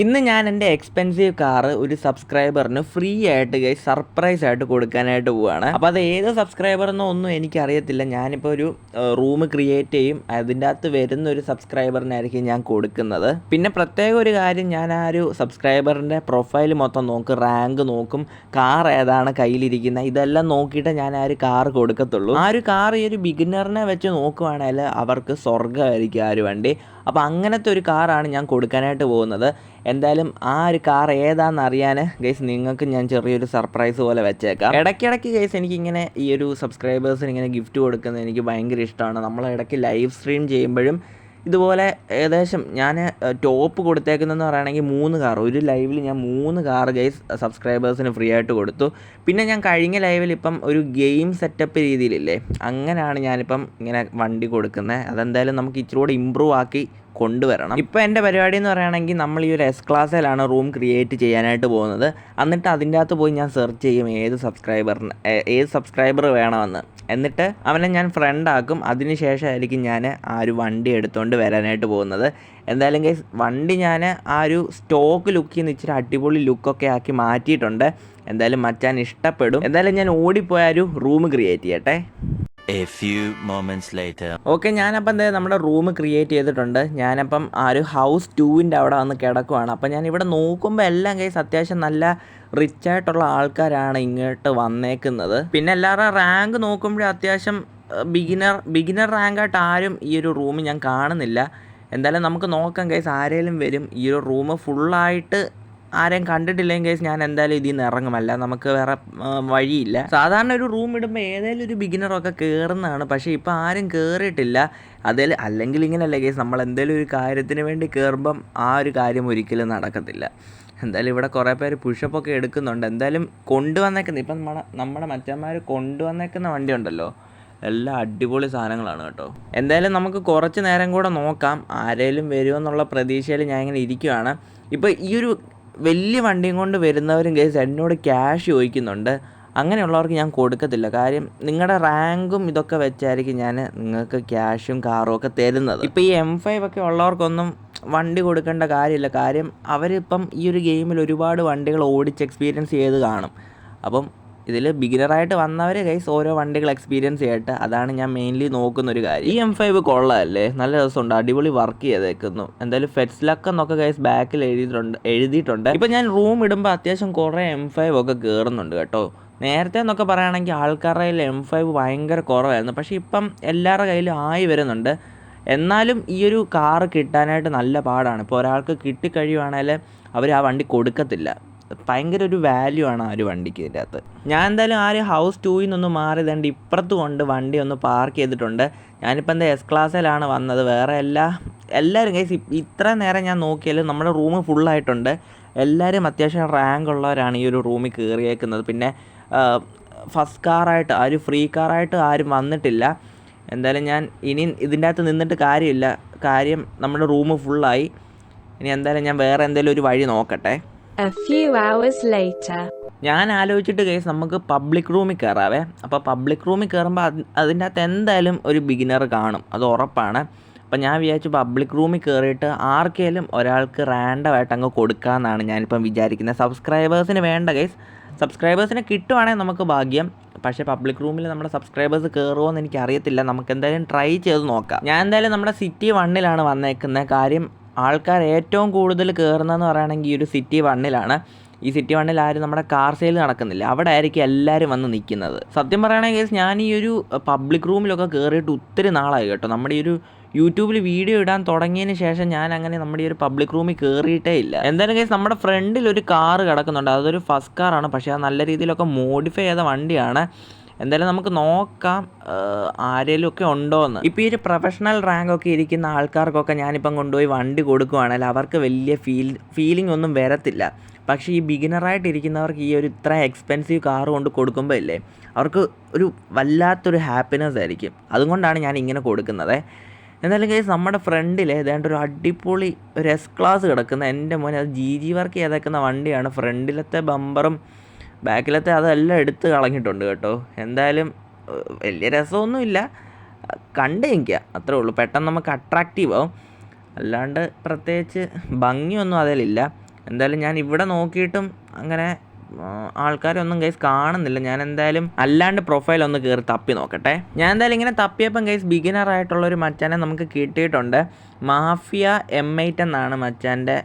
ഇന്ന് ഞാൻ എന്റെ എക്സ്പെൻസീവ് കാറ് ഒരു സബ്സ്ക്രൈബറിന് ഫ്രീ ആയിട്ട് ഗൈസ് സർപ്രൈസ് ആയിട്ട് കൊടുക്കാനായിട്ട് പോവുകയാണ് അപ്പോൾ അത് ഏത് സബ്സ്ക്രൈബർ എന്നോ ഒന്നും എനിക്കറിയത്തില്ല. ഞാനിപ്പോൾ ഒരു റൂം ക്രിയേറ്റ് ചെയ്യും. അതിന്റെ അകത്ത് വരുന്ന ഒരു സബ്സ്ക്രൈബറിനായിരിക്കും ഞാൻ കൊടുക്കുന്നത്. പിന്നെ പ്രത്യേക ഒരു കാര്യം ഞാൻ ആ ഒരു സബ്സ്ക്രൈബറിന്റെ പ്രൊഫൈൽ മൊത്തം നോക്കും റാങ്ക് നോക്കും കാർ ഏതാണ് കയ്യിലിരിക്കുന്നത് ഇതെല്ലാം നോക്കിയിട്ട് ഞാൻ ആ ഒരു കാർ കൊടുക്കത്തുള്ളൂ. ആ ഒരു കാർ ഈ ഒരു ബിഗിനറിനെ വെച്ച് നോക്കുവാണെങ്കിൽ അവർക്ക് സ്വർഗമായിരിക്കും ആ ഒരു വണ്ടി. അപ്പോൾ അങ്ങനത്തെ ഒരു കാറാണ് ഞാൻ കൊടുക്കാനായിട്ട് പോകുന്നത്. എന്തായാലും ആ ഒരു കാർ ഏതാണെന്ന് അറിയാൻ ഗൈസ് നിങ്ങൾക്ക് ഞാൻ ചെറിയൊരു സർപ്രൈസ് പോലെ വെച്ചേക്കാം. ഇടയ്ക്കിടയ്ക്ക് ഗൈസ് എനിക്കിങ്ങനെ ഈ ഒരു സബ്സ്ക്രൈബേഴ്സിന് ഇങ്ങനെ ഗിഫ്റ്റ് കൊടുക്കുന്നത് എനിക്ക് ഭയങ്കര ഇഷ്ടമാണ്. നമ്മൾ ഇടയ്ക്ക് ലൈവ് സ്ട്രീം ചെയ്യുമ്പോഴും ഇതുപോലെ ഏകദേശം ഞാൻ ടോപ്പ് കൊടുത്തേക്കുന്നതെന്ന് പറയുകയാണെങ്കിൽ മൂന്ന് കാർ. ഒരു ലൈവിൽ ഞാൻ മൂന്ന് കാർ ഗൈസ് സബ്സ്ക്രൈബേഴ്സിന് ഫ്രീ ആയിട്ട് കൊടുത്തു. പിന്നെ ഞാൻ കഴിഞ്ഞ ലൈവിൽ ഇപ്പം ഒരു ഗെയിം സെറ്റപ്പ് രീതിയിലില്ലേ അങ്ങനെയാണ് ഞാനിപ്പം ഇങ്ങനെ വണ്ടി കൊടുക്കുന്നത്. അതെന്തായാലും നമുക്ക് ഇച്ചിരി കൂടെ ഇമ്പ്രൂവ് ആക്കി കൊണ്ടുവരണം. ഇപ്പോൾ എന്റെ പരിപാടി എന്ന് പറയുകയാണെങ്കിൽ നമ്മൾ ഈ ഒരു എസ് ക്ലാസ്സിലാണ് റൂം ക്രിയേറ്റ് ചെയ്യാനായിട്ട് പോകുന്നത്. എന്നിട്ട് അതിന്റെ അകത്ത് പോയി ഞാൻ സെർച്ച് ചെയ്യും ഏത് സബ്സ്ക്രൈബറിന് ഏത് സബ്സ്ക്രൈബർ വേണമെന്ന്. എന്നിട്ട് അവനെ ഞാൻ ഫ്രണ്ടാക്കും അതിനുശേഷമായിരിക്കും അതിന് ശേഷമായിരിക്കും ഞാൻ ആ ഒരു വണ്ടി എടുത്തുകൊണ്ട് വരാനായിട്ട് പോകുന്നത്. എന്തായാലും ഗൈസ് വണ്ടി ഞാൻ ആ ഒരു സ്റ്റോക്ക് ലുക്കിൽ നിന്ന് ഇച്ചിരി അടിപൊളി ലുക്കൊക്കെ ആക്കി മാറ്റിയിട്ടുണ്ട്. എന്തായാലും മച്ചാൻ ഇഷ്ടപ്പെടും. എന്തായാലും ഞാൻ ഓടിപ്പോയ ഒരു റൂം ക്രിയേറ്റ് ചെയ്യട്ടെ. ഓക്കെ ഞാനപ്പം എന്താ നമ്മുടെ റൂം ക്രിയേറ്റ് ചെയ്തിട്ടുണ്ട്. ഞാനപ്പം ആ ഒരു ഹൗസ് ടൂവിന്റെ അവിടെ വന്ന് കിടക്കുവാണ്. അപ്പം ഞാൻ ഇവിടെ നോക്കുമ്പോൾ എല്ലാം കേസ് അത്യാവശ്യം നല്ല റിച്ച് ആയിട്ടുള്ള ആൾക്കാരാണ് ഇങ്ങോട്ട് വന്നേക്കുന്നത്. പിന്നെ എല്ലാവരുടെ റാങ്ക് നോക്കുമ്പോഴും അത്യാവശ്യം ബിഗിനർ ബിഗിനർ റാങ്കായിട്ട് ആരും ഈ ഒരു റൂം ഞാൻ കാണുന്നില്ല. എന്തായാലും നമുക്ക് നോക്കാം കേസ് ആരേലും വരും ഈ ഒരു റൂം ഫുള്ളായിട്ട് ആരെയും കണ്ടിട്ടില്ലെങ്കിൽ കേസ് ഞാൻ എന്തായാലും ഇതിൽ നിന്ന് ഇറങ്ങുമല്ല നമുക്ക് വേറെ വഴിയില്ല. സാധാരണ ഒരു റൂം ഇടുമ്പോൾ ഏതെങ്കിലും ഒരു ബിഗിനറൊക്കെ കയറുന്നതാണ് പക്ഷേ ഇപ്പോൾ ആരും കയറിയിട്ടില്ല അതിൽ അല്ലെങ്കിൽ ഇങ്ങനെയല്ല കേസ് നമ്മൾ എന്തെങ്കിലും ഒരു കാര്യത്തിന് വേണ്ടി കയറുമ്പം ആ ഒരു കാര്യം ഒരിക്കലും നടക്കത്തില്ല. എന്തായാലും ഇവിടെ കുറേ പേര് പുഷപ്പൊക്കെ എടുക്കുന്നുണ്ട്. എന്തായാലും കൊണ്ടുവന്നേക്കുന്ന ഇപ്പം നമ്മുടെ നമ്മുടെ മറ്റന്മാർ കൊണ്ടുവന്നേക്കുന്ന വണ്ടി ഉണ്ടല്ലോ. എല്ലാം അടിപൊളി സാധനങ്ങളാണ് കേട്ടോ. എന്തായാലും നമുക്ക് കുറച്ച് നേരം കൂടെ നോക്കാം. ആരേലും വരുമെന്നുള്ള പ്രതീക്ഷയിൽ ഞാൻ ഇങ്ങനെ ഇരിക്കുവാണ്. ഇപ്പോൾ ഈ ഒരു വലിയ വണ്ടിയും കൊണ്ട് വരുന്നവരും കേസ് എന്നോട് ക്യാഷ് ചോദിക്കുന്നുണ്ട്. അങ്ങനെയുള്ളവർക്ക് ഞാൻ കൊടുക്കത്തില്ല. കാര്യം നിങ്ങളുടെ റാങ്കും ഇതൊക്കെ വെച്ചായിരിക്കും ഞാൻ നിങ്ങൾക്ക് ക്യാഷും കാറും ഒക്കെ തരുന്നത്. ഇപ്പോൾ ഈ എം ഫൈവ് ഒക്കെ ഉള്ളവർക്കൊന്നും വണ്ടി കൊടുക്കേണ്ട കാര്യമില്ല. കാര്യം അവരിപ്പം ഈ ഒരു ഗെയിമിൽ ഒരുപാട് വണ്ടികൾ ഓടിച്ച് എക്സ്പീരിയൻസ് ചെയ്ത് കാണും. അപ്പം ഇതിൽ ബിഗിനറായിട്ട് വന്നവർ കൈസ് ഓരോ വണ്ടികൾ എക്സ്പീരിയൻസ് ചെയ്യട്ടെ. അതാണ് ഞാൻ മെയിൻലി നോക്കുന്ന ഒരു കാര്യം. ഈ എം ഫൈവ് കൊള്ളാമല്ലേ നല്ല രസമുണ്ട്. അടിപൊളി വർക്ക് ചെയ്തേക്കുന്നു. എന്തായാലും ഫെറ്റ്സ് ലക്ക് ഗൈസ് ബാക്കിൽ എഴുതിയിട്ടുണ്ട് എഴുതിയിട്ടുണ്ട്. ഇപ്പം ഞാൻ റൂം ഇടുമ്പോൾ അത്യാവശ്യം കുറേ എം ഫൈവ് ഒക്കെ കയറുന്നുണ്ട് കേട്ടോ. നേരത്തെ എന്നൊക്കെ പറയുകയാണെങ്കിൽ ആൾക്കാരുടെ കയ്യിൽ എം ഫൈവ് ഭയങ്കര കുറവായിരുന്നു. പക്ഷേ ഇപ്പം എല്ലാവരുടെ കയ്യിലും ആയി വരുന്നുണ്ട്. എന്നാലും ഈ ഒരു കാറ് കിട്ടാനായിട്ട് നല്ല പാടാണ്. ഇപ്പോൾ ഒരാൾക്ക് കിട്ടിക്കഴിയുവാണെങ്കിൽ അവർ ആ വണ്ടി കൊടുക്കത്തില്ല. ഭയങ്കര ഒരു വാല്യൂ ആണ് ആ ഒരു വണ്ടിക്ക് ഇതിന്റെ അകത്ത്. ഞാൻ എന്തായാലും ആ ഒരു ഹൗസ് ടൂയിൽ നിന്നൊന്ന് മാറി ദണ്ട് ഇപ്പുറത്ത് കൊണ്ട് വണ്ടി ഒന്ന് പാർക്ക് ചെയ്തിട്ടുണ്ട്. ഞാനിപ്പോൾ എന്താ എസ് ക്ലാസ്സിലാണ് വന്നത്. വേറെ എല്ലാ എല്ലാവരും കൈസ് ഇത്ര നേരം ഞാൻ നോക്കിയാലും നമ്മുടെ റൂം ഫുള്ളായിട്ടുണ്ട് എല്ലാവരും അത്യാവശ്യം റാങ്ക് ഉള്ളവരാണ് ഈ ഒരു റൂമിൽ കയറിയേക്കുന്നത് പിന്നെ ഫസ്റ്റ് കാറായിട്ട് ആ ഒരു ഫ്രീ കാറായിട്ട് ആരും വന്നിട്ടില്ല. എന്തായാലും ഞാൻ ഇനി ഇതിന്റെ അകത്ത് നിന്നിട്ട് കാര്യമില്ല. കാര്യം നമ്മുടെ റൂം ഫുള്ളായി ഇനി എന്തായാലും ഞാൻ വേറെ എന്തെങ്കിലും ഒരു വഴി നോക്കട്ടെ. A few hours later. ഞാൻ ആലോചിച്ചിട്ട് കേസ് നമുക്ക് പബ്ലിക് റൂമിൽ കയറാവേ അപ്പോൾ പബ്ലിക് റൂമിൽ കയറുമ്പോൾ അത് അതിന്റെ അകത്ത് എന്തായാലും ഒരു ബിഗിനർ കാണും. അത് ഉറപ്പാണ്. അപ്പം ഞാൻ വിചാരിച്ചു പബ്ലിക് റൂമിൽ കയറിയിട്ട് ആർക്കെങ്കിലും ഒരാൾക്ക് റാൻഡമായിട്ട് അങ്ങ് കൊടുക്കാമെന്നാണ് ഞാനിപ്പം വിചാരിക്കുന്നത്. സബ്സ്ക്രൈബേഴ്സിന് വേണ്ട കേസ് സബ്സ്ക്രൈബേഴ്സിനെ കിട്ടുവാണെങ്കിൽ നമുക്ക് ഭാഗ്യം. പക്ഷേ പബ്ലിക് റൂമിൽ നമ്മുടെ സബ്സ്ക്രൈബേഴ്സ് കയറുമോ എന്ന് എനിക്ക് അറിയത്തില്ല നമുക്ക് എന്തായാലും ട്രൈ ചെയ്ത് നോക്കാം. ഞാൻ എന്തായാലും നമ്മുടെ സിറ്റി വണ്ണിലാണ് വന്നേക്കുന്നത് കാര്യം ആൾക്കാർ ഏറ്റവും കൂടുതൽ കയറുന്നതെന്ന് പറയുകയാണെങ്കിൽ ഈ ഒരു സിറ്റി വണ്ണിലാണ്. ഈ സിറ്റി വണ്ണിൽ ആരും നമ്മുടെ കാർ സെയിൽ നടക്കുന്നില്ല. അവിടെ ആയിരിക്കും എല്ലാവരും വന്ന് നിൽക്കുന്നത്. സത്യം പറയുകയാണെങ്കിൽ ഞാൻ ഈ ഒരു പബ്ലിക് റൂമിലൊക്കെ കയറിയിട്ട് ഒത്തിരി നാളായി കേട്ടോ. നമ്മുടെ ഈ ഒരു യൂട്യൂബിൽ വീഡിയോ ഇടാൻ തുടങ്ങിയതിന് ശേഷം ഞാൻ അങ്ങനെ നമ്മുടെ ഈ ഒരു പബ്ലിക് റൂമിൽ കയറിയിട്ടേ ഇല്ല. എന്തായാലും കേസ് നമ്മുടെ ഫ്രണ്ടിൽ ഒരു കാറ് കിടക്കുന്നുണ്ട്. അതൊരു ഫസ്റ്റ് കാറാണ്. പക്ഷേ അത് നല്ല രീതിയിലൊക്കെ മോഡിഫൈ ചെയ്ത വണ്ടിയാണ്. എന്തായാലും നമുക്ക് നോക്കാം ആരെങ്കിലും ഒക്കെ ഉണ്ടോ എന്ന് ഇപ്പോൾ ഈ ഒരു പ്രൊഫഷണൽ റാങ്ക് ഒക്കെ ഇരിക്കുന്ന ആൾക്കാർക്കൊക്കെ ഞാനിപ്പം കൊണ്ടുപോയി വണ്ടി കൊടുക്കുവാണെങ്കിൽ അവർക്ക് വലിയ ഫീൽ ഫീലിംഗ് ഒന്നും വരത്തില്ല. പക്ഷേ ഈ ബിഗിനറായിട്ടിരിക്കുന്നവർക്ക് ഈ ഒരു ഇത്ര എക്സ്പെൻസീവ് കാർ കൊണ്ട് കൊടുക്കുമ്പോൾ ഇല്ലേ അവർക്ക് ഒരു വല്ലാത്തൊരു ഹാപ്പിനെസ് ആയിരിക്കും. അതുകൊണ്ടാണ് ഞാൻ ഇങ്ങനെ കൊടുക്കുന്നത്. എന്നാലും കേസ് നമ്മുടെ ഫ്രണ്ടിൽ ഏതാണ്ട് ഒരു അടിപൊളി ഒരു എസ് ക്ലാസ് കിടക്കുന്ന എന്റെ മോനെ അത് ജി ജി വർക്ക് ചെയ്തേക്കുന്ന വണ്ടിയാണ്. ഫ്രണ്ടിലത്തെ ബമ്പറും ബാക്കിലത്തെ അതെല്ലാം എടുത്ത് കളഞ്ഞിട്ടുണ്ട് കേട്ടോ. എന്തായാലും വലിയ രസമൊന്നുമില്ല. കണ്ടിരിക്കുക അത്രേ ഉള്ളൂ. പെട്ടെന്ന് നമുക്ക് അട്രാക്റ്റീവ് ആവും. അല്ലാണ്ട് പ്രത്യേകിച്ച് ഭംഗിയൊന്നും അതിലില്ല. എന്തായാലും ഞാൻ ഇവിടെ നോക്കിയിട്ടും അങ്ങനെ ആൾക്കാരൊന്നും ഗൈസ് കാണുന്നില്ല. ഞാൻ എന്തായാലും അല്ലാണ്ട് പ്രൊഫൈൽ ഒന്ന് കയറി തപ്പി നോക്കട്ടെ. ഞാൻ എന്തായാലും ഇങ്ങനെ തപ്പിയപ്പം ഗൈസ് ബിഗിനർ ആയിട്ടുള്ള ഒരു മച്ചാനെ നമുക്ക് കിട്ടിയിട്ടുണ്ട്. മാഫിയ എം എയ്റ്റ് എന്നാണ് മച്ചാന്റെ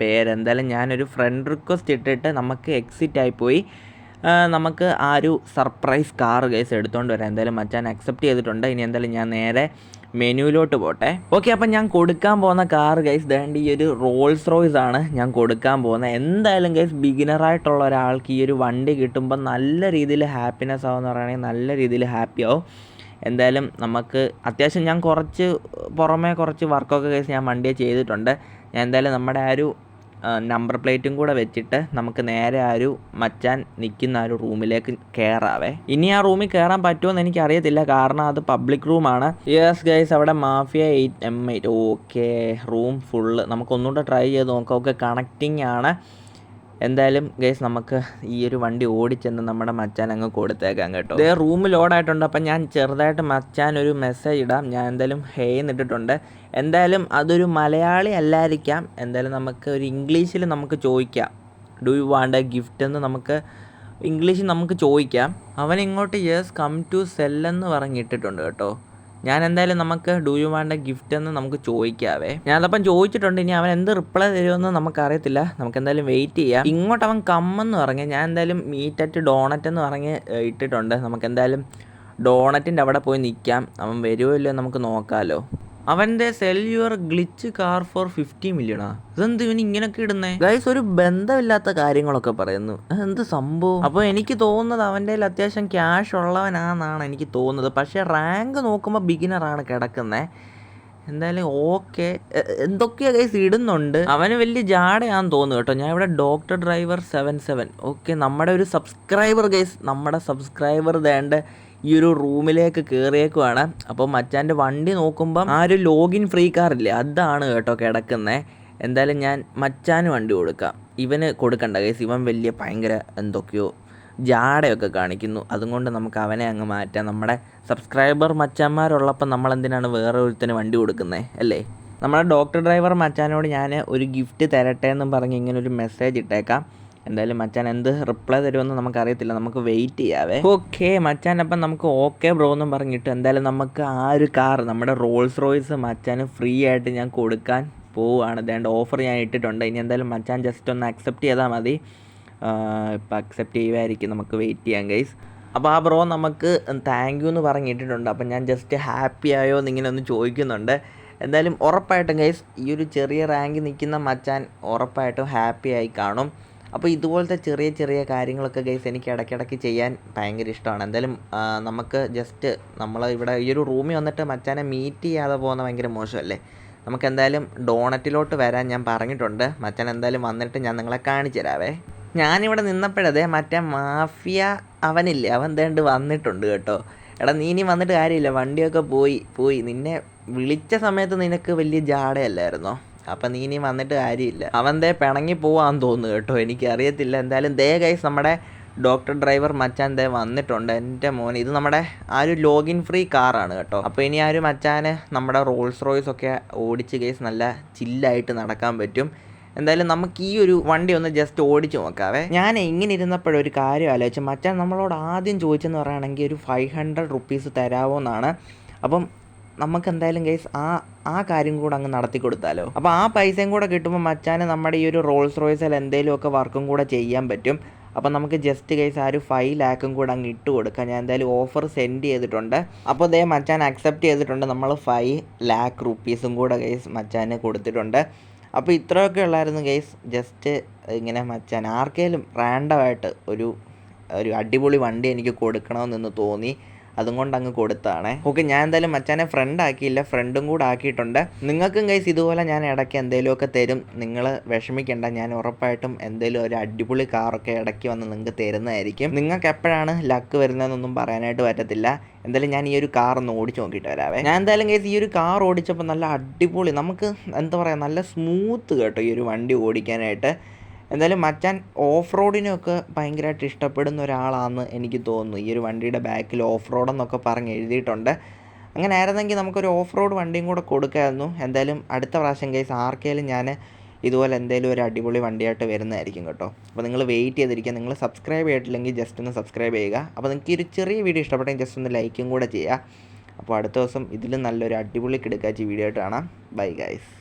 പേര്. എന്തായാലും ഞാനൊരു ഫ്രണ്ട് റിക്വസ്റ്റ് ഇട്ടിട്ട് നമുക്ക് എക്സിറ്റ് ആയിപ്പോയി നമുക്ക് ആ ഒരു സർപ്രൈസ് കാർ ഗൈസ് എടുത്തുകൊണ്ട് വരാം. എന്തായാലും മച്ചാൻ അക്സെപ്റ്റ് ചെയ്തിട്ടുണ്ട്. ഇനി എന്തായാലും ഞാൻ നേരെ മെനുവിലോട്ട് പോട്ടെ. ഓക്കെ അപ്പം ഞാൻ കൊടുക്കാൻ പോകുന്ന കാർ ഗൈസ് ദേണ്ട ഈ ഒരു റോൾസ് റോയ്സ് ആണ് ഞാൻ കൊടുക്കാൻ പോകുന്നത്. എന്തായാലും ഗൈസ് ബിഗിനറായിട്ടുള്ള ഒരാൾക്ക് ഈ ഒരു വണ്ടി കിട്ടുമ്പോൾ നല്ല രീതിയിൽ ഹാപ്പിനെസ് ആവുമെന്ന് പറയുകയാണെങ്കിൽ നല്ല രീതിയിൽ ഹാപ്പി ആവും. എന്തായാലും നമുക്ക് അത്യാവശ്യം ഞാൻ കുറച്ച് പുറമേ കുറച്ച് വർക്കൊക്കെ കേസ് ഞാൻ വണ്ടിയെ ചെയ്തിട്ടുണ്ട്. ഞാൻ എന്തായാലും നമ്മുടെ ആ ഒരു നമ്പർ പ്ലേറ്റും കൂടെ വെച്ചിട്ട് നമുക്ക് നേരെ ആ ഒരു മച്ചാൻ നിൽക്കുന്ന ആ ഒരു റൂമിലേക്ക് കയറാവേ ഇനി ആ റൂമിൽ കയറാൻ പറ്റുമോ എനിക്ക് അറിയത്തില്ല കാരണം അത് പബ്ലിക് റൂമാണ് യെസ് ഗൈസ് അവിടെ mafia eight M eight okay room full നമുക്കൊന്നുകൂടെ try ചെയ്ത് നോക്കാം. ഓക്കെ കണക്റ്റിംഗ് ആണ്. എന്തായാലും ഗൈസ് നമുക്ക് ഈ ഒരു വണ്ടി ഓടിച്ചെന്ന് നമ്മുടെ മച്ചാൻ അങ്ങ് കൊടുത്തേക്കാം കേട്ടോ. ഇതേ റൂം ലോഡായിട്ടുണ്ട് അപ്പം ഞാൻ ചെറുതായിട്ട് മച്ചാൻ ഒരു മെസ്സേജ് ഇടാം. ഞാൻ എന്തായാലും ഹേ എന്നിട്ടിട്ടുണ്ട് എന്തായാലും അതൊരു മലയാളി അല്ലായിരിക്കാം. എന്തായാലും നമുക്ക് ഒരു ഇംഗ്ലീഷിൽ നമുക്ക് ചോദിക്കാം. Do you want a gift എന്ന് നമുക്ക് ഇംഗ്ലീഷിൽ നമുക്ക് ചോദിക്കാം. അവൻ ഇങ്ങോട്ട് യെസ് കം ടു സെല്ലെന്ന് പറഞ്ഞിട്ടിട്ടുണ്ട് കേട്ടോ. ഞാൻ എന്തായാലും നമുക്ക് do you want a gift എന്ന് നമുക്ക് ചോദിക്കാവേ. ഞാൻ ഞാനതപ്പം ചോദിച്ചിട്ടുണ്ട് ഇനി അവൻ എന്ത് റിപ്ലൈ തരുമെന്ന് നമുക്കറിയത്തില്ല. നമുക്ക് എന്തായാലും വെയിറ്റ് ചെയ്യാം. ഇങ്ങോട്ട് അവൻ കമ്മെന്ന് പറഞ്ഞ് ഞാൻ എന്തായാലും മീറ്റ് അറ്റ് ഡോണറ്റ് എന്ന് പറഞ്ഞ് ഇട്ടിട്ടുണ്ട്. നമുക്ക് എന്തായാലും ഡോണറ്റിന്റെ അവിടെ പോയി നിൽക്കാം അവൻ വരുമല്ലോ നമുക്ക് നോക്കാമല്ലോ അവന്റെ sell your glitch car four fifty മില്യണാ. ഇതെന്ത് ഇവന് ഇങ്ങനൊക്കെ ഇടുന്നേ? ഗൈസ് ഒരു ബന്ധമില്ലാത്ത കാര്യങ്ങളൊക്കെ പറയുന്നു. എന്ത് സംഭവം? അപ്പോൾ എനിക്ക് തോന്നുന്നത് അവന്റെ കയ്യിൽ അത്യാവശ്യം ക്യാഷ് ഉള്ളവനാണെന്നാണ് എനിക്ക് തോന്നുന്നത്. പക്ഷേ റാങ്ക് നോക്കുമ്പോൾ ആണ് കിടക്കുന്നേ. എന്തായാലും ഓക്കെ എന്തൊക്കെയാ ഗൈസ് ഇടുന്നുണ്ട്? അവന് വലിയ ജാടയാന്ന് തോന്നുന്നു കേട്ടോ. ഞാൻ ഇവിടെ doctor driver seven seven okay നമ്മുടെ ഒരു സബ്സ്ക്രൈബർ ഗൈസ് നമ്മുടെ സബ്സ്ക്രൈബർ വേണ്ട ഈ ഒരു റൂമിലേക്ക് കയറിയേക്കുവാണ് അപ്പോൾ മച്ചാന്റെ വണ്ടി നോക്കുമ്പം ആ ഒരു ലോഗിൻ ഫ്രീ കാറില്ലേ? അതാണ് കേട്ടോ കിടക്കുന്നത് എന്തായാലും ഞാൻ മച്ചാന് വണ്ടി കൊടുക്കാം. ഇവന് കൊടുക്കണ്ട. കേസ് ഇവൻ വലിയ ഭയങ്കര എന്തൊക്കെയോ ജാടയൊക്കെ കാണിക്കുന്നു. അതുകൊണ്ട് നമുക്ക് അവനെ അങ്ങ് മാറ്റാം. നമ്മുടെ സബ്സ്ക്രൈബർ മച്ചാന്മാരുള്ളപ്പോൾ നമ്മൾ എന്തിനാണ് വേറെ ഒരുത്തിന് വണ്ടി കൊടുക്കുന്നത് അല്ലേ? നമ്മുടെ ഡോക്ടർ ഡ്രൈവർ മച്ചാനോട് ഞാൻ ഒരു ഗിഫ്റ്റ് തരട്ടെ എന്നും പറഞ്ഞ് ഇങ്ങനെ ഒരു മെസ്സേജ് ഇട്ടേക്കാം. എന്തായാലും മച്ചാൻ എന്ത് റിപ്ലൈ തരുമെന്ന് നമുക്കറിയത്തില്ല. നമുക്ക് വെയിറ്റ് ചെയ്യാവേ. ഓക്കെ മച്ചാൻ അപ്പം നമുക്ക് ഓക്കെ ബ്രോ എന്നും പറഞ്ഞിട്ട് എന്തായാലും നമുക്ക് ആ ഒരു കാർ നമ്മുടെ റോൾസ് റോയ്സ് മച്ചാന് ഫ്രീ ആയിട്ട് ഞാൻ കൊടുക്കാൻ പോവുകയാണ്. അതേണ്ട ഓഫർ ഞാൻ ഇട്ടിട്ടുണ്ട്. ഇനി എന്തായാലും മച്ചാൻ ജസ്റ്റ് ഒന്ന് അക്സെപ്റ്റ് ചെയ്താൽ മതി. ഇപ്പം അക്സെപ്റ്റ് ചെയ്യുമായിരിക്കും നമുക്ക് വെയിറ്റ് ചെയ്യാം ഗൈസ് അപ്പോൾ ആ ബ്രോ നമുക്ക് താങ്ക് യു എന്ന് പറഞ്ഞിട്ടിട്ടുണ്ട്. അപ്പം ഞാൻ ജസ്റ്റ് ഹാപ്പി ആയോ എന്നിങ്ങനെ ഒന്ന് ചോദിക്കുന്നുണ്ട്. എന്തായാലും ഉറപ്പായിട്ടും ഗൈസ് ഈ ഒരു ചെറിയ റാങ്ക് നിൽക്കുന്ന മച്ചാൻ ഉറപ്പായിട്ടും ഹാപ്പി ആയി കാണും. അപ്പോൾ ഇതുപോലത്തെ ചെറിയ ചെറിയ കാര്യങ്ങളൊക്കെ ഗൈസ് എനിക്ക് ഇടയ്ക്കിടയ്ക്ക് ചെയ്യാൻ ഭയങ്കര ഇഷ്ടമാണ്. എന്തായാലും നമുക്ക് ജസ്റ്റ് നമ്മൾ ഇവിടെ ഈ ഒരു റൂമിൽ വന്നിട്ട് മച്ചാനെ മീറ്റ് ചെയ്യാതെ പോകുന്ന ഭയങ്കര മോശമല്ലേ? നമുക്ക് എന്തായാലും ഡോണറ്റിലോട്ട് വരാൻ ഞാൻ പറഞ്ഞിട്ടുണ്ട്. മച്ചാൻ എന്തായാലും വന്നിട്ട് ഞാൻ നിങ്ങളെ കാണിച്ചു തരാവേ. ഞാനിവിടെ നിന്നപ്പോഴതേ മറ്റേ മാഫിയ അവനില്ലേ? അവൻ തേണ്ട് വന്നിട്ടുണ്ട് കേട്ടോ. എടാ നീ ഇനി വന്നിട്ട് കാര്യമില്ല. വണ്ടിയൊക്കെ പോയി പോയി. നിന്നെ വിളിച്ച സമയത്ത് നിനക്ക് വലിയ ജാടയല്ലായിരുന്നോ? അപ്പം നീ ഇനി വന്നിട്ട് കാര്യമില്ല. അവൻ ദേ പിണങ്ങി പോവാന്ന് തോന്നുന്നു കേട്ടോ. എനിക്ക് അറിയത്തില്ല എന്തായാലും ദേ ഗൈസ് നമ്മുടെ ഡോക്ടർ ഡ്രൈവർ മച്ചാൻ ദേ വന്നിട്ടുണ്ട്. എന്റെ മോൻ ഇത് നമ്മുടെ ആ ഒരു ലോഗിൻ ഫ്രീ കാറാണ് കേട്ടോ. അപ്പോൾ ഇനി ആ ഒരു മച്ചാന് നമ്മുടെ റോൾസ് റോയ്സ് ഒക്കെ ഓടിച്ച് ഗൈസ് നല്ല ചില്ലായിട്ട് നടക്കാൻ പറ്റും. എന്തായാലും നമുക്ക് ഈ ഒരു വണ്ടി ഒന്ന് ജസ്റ്റ് ഓടിച്ച് നോക്കാവേ. ഞാൻ ഇങ്ങനെ ഇരുന്നപ്പോഴൊരു കാര്യം ആലോചിച്ചു. മച്ചാൻ നമ്മളോട് ആദ്യം ചോദിച്ചെന്ന് പറയുകയാണെങ്കിൽ ഒരു ഫൈവ് ഹൺഡ്രഡ് റുപ്പീസ് തരാമോ എന്നാണ് അപ്പം നമുക്ക് എന്തായാലും ഗൈസ് ആ ആ കാര്യം കൂടെ അങ്ങ് നടത്തി കൊടുത്താലോ? അപ്പോൾ ആ പൈസയും കൂടെ കിട്ടുമ്പോൾ മച്ചാനെ നമ്മുടെ ഈ ഒരു റോൾസ് റോയ്സിൽ എന്തെങ്കിലുമൊക്കെ വർക്കും കൂടെ ചെയ്യാൻ പറ്റും. അപ്പോൾ നമുക്ക് ജസ്റ്റ് ഗൈസ് ആ ഒരു ഫൈവ് ലാക്കും കൂടെ അങ്ങ് ഇട്ട് കൊടുക്കാം. ഞാൻ എന്തായാലും ഓഫർ സെൻഡ് ചെയ്തിട്ടുണ്ട്. അപ്പോൾ ദേ മച്ചാൻ അക്സെപ്റ്റ് ചെയ്തിട്ടുണ്ട്. നമ്മൾ ഫൈവ് ലാക്ക് റുപ്പീസും കൂടെ ഗൈസ് മച്ചാന് കൊടുത്തിട്ടുണ്ട്. അപ്പോൾ ഇത്രയൊക്കെ ഉള്ളായിരുന്നു കേസ് ജസ്റ്റ് ഇങ്ങനെ മച്ചാൻ ആർക്കെങ്കിലും റാൻഡമായിട്ട് ഒരു ഒരു അടിപൊളി വണ്ടി എനിക്ക് കൊടുക്കണമെന്ന് തോന്നി. അതും കൊണ്ട് അങ്ങ് കൊടുത്താണ്. ഓക്കെ ഞാൻ എന്തായാലും മച്ചാനെ ഫ്രണ്ട് ആക്കിയില്ല ഫ്രണ്ടും കൂടെ ആക്കിയിട്ടുണ്ട്. നിങ്ങൾക്കും കൈസ് ഇതുപോലെ ഞാൻ ഇടയ്ക്ക് എന്തെങ്കിലുമൊക്കെ തരും. നിങ്ങൾ വിഷമിക്കേണ്ട ഞാൻ ഉറപ്പായിട്ടും എന്തെങ്കിലും ഒരു അടിപൊളി കാറൊക്കെ ഇടയ്ക്ക് വന്ന് നിങ്ങൾക്ക് തരുന്നതായിരിക്കും. നിങ്ങൾക്ക് എപ്പോഴാണ് ലക്ക് വരുന്നതെന്നൊന്നും പറയാനായിട്ട് പറ്റത്തില്ല. എന്തായാലും ഞാൻ ഈ ഒരു കാർ ഒന്ന് ഓടിച്ച് നോക്കിയിട്ട് വരാവേ. ഞാൻ എന്തായാലും കേസ് ഈ ഒരു കാർ ഓടിച്ചപ്പോൾ നല്ല അടിപൊളി നമുക്ക് എന്താ പറയുക നല്ല സ്മൂത്ത് കേട്ടോ ഈ ഒരു വണ്ടി ഓടിക്കാനായിട്ട്. എന്തായാലും മച്ചാൻ ഓഫ് റോഡിനൊക്കെ ഭയങ്കരമായിട്ട് ഇഷ്ടപ്പെടുന്ന ഒരാളാണെന്ന് എനിക്ക് തോന്നുന്നു. ഈ ഒരു വണ്ടിയുടെ ബാക്കിൽ ഓഫ് റോഡെന്നൊക്കെ പറഞ്ഞ് എഴുതിയിട്ടുണ്ട്. അങ്ങനെ ആയിരുന്നെങ്കിൽ നമുക്കൊരു ഓഫ് റോഡ് വണ്ടിയും കൂടെ കൊടുക്കാമായിരുന്നു എന്തായാലും അടുത്ത പ്രാവശ്യം കേസ് ആർക്കെങ്കിലും ഞാൻ ഇതുപോലെ എന്തേലും ഒരു അടിപൊളി വണ്ടിയായിട്ട് വരുന്നതായിരിക്കും കേട്ടോ. അപ്പോൾ നിങ്ങൾ വെയിറ്റ് ചെയ്തിരിക്കുക. നിങ്ങൾ സബ്സ്ക്രൈബ് ചെയ്തിട്ടില്ലെങ്കിൽ ജസ്റ്റ് ഒന്ന് സബ്സ്ക്രൈബ് ചെയ്യുക. അപ്പോൾ നിങ്ങൾക്ക് ഈ ഒരു ചെറിയ വീഡിയോ ഇഷ്ടപ്പെട്ടെങ്കിൽ ജസ്റ്റ് ഒന്ന് ലൈക്കും കൂടെ ചെയ്യുക. അപ്പോൾ അടുത്ത ദിവസം ഇതിലും നല്ലൊരു അടിപൊളി കിടക്കാച്ചി വീഡിയോ ആയിട്ട് കാണാം. Bye guys